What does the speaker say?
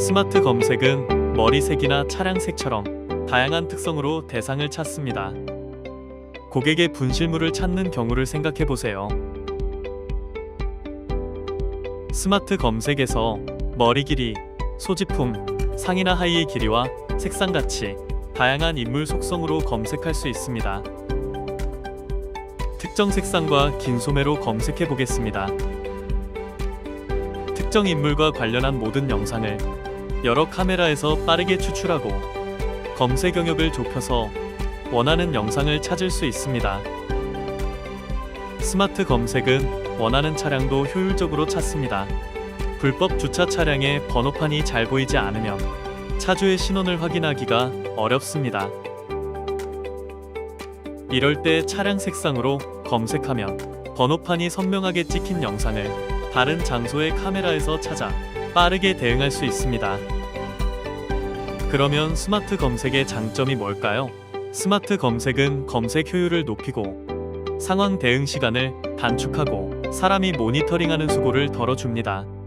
스마트 검색은 머리색이나 차량색처럼 다양한 특성으로 대상을 찾습니다. 고객의 분실물을 찾는 경우를 생각해 보세요. 스마트 검색에서 머리 길이, 소지품, 상이나 하의의 길이와 색상 같이 다양한 인물 속성으로 검색할 수 있습니다. 특정 색상과 긴 소매로 검색해 보겠습니다. 특정 인물과 관련한 모든 영상을 여러 카메라에서 빠르게 추출하고 검색 영역을 좁혀서 원하는 영상을 찾을 수 있습니다. 스마트 검색은 원하는 차량도 효율적으로 찾습니다. 불법 주차 차량의 번호판이 잘 보이지 않으면 차주의 신원을 확인하기가 어렵습니다. 이럴 때 차량 색상으로 검색하면 번호판이 선명하게 찍힌 영상을 다른 장소의 카메라에서 찾아 빠르게 대응할 수 있습니다. 그러면 스마트 검색의 장점이 뭘까요? 스마트 검색은 검색 효율을 높이고 상황 대응 시간을 단축하고 사람이 모니터링하는 수고를 덜어줍니다.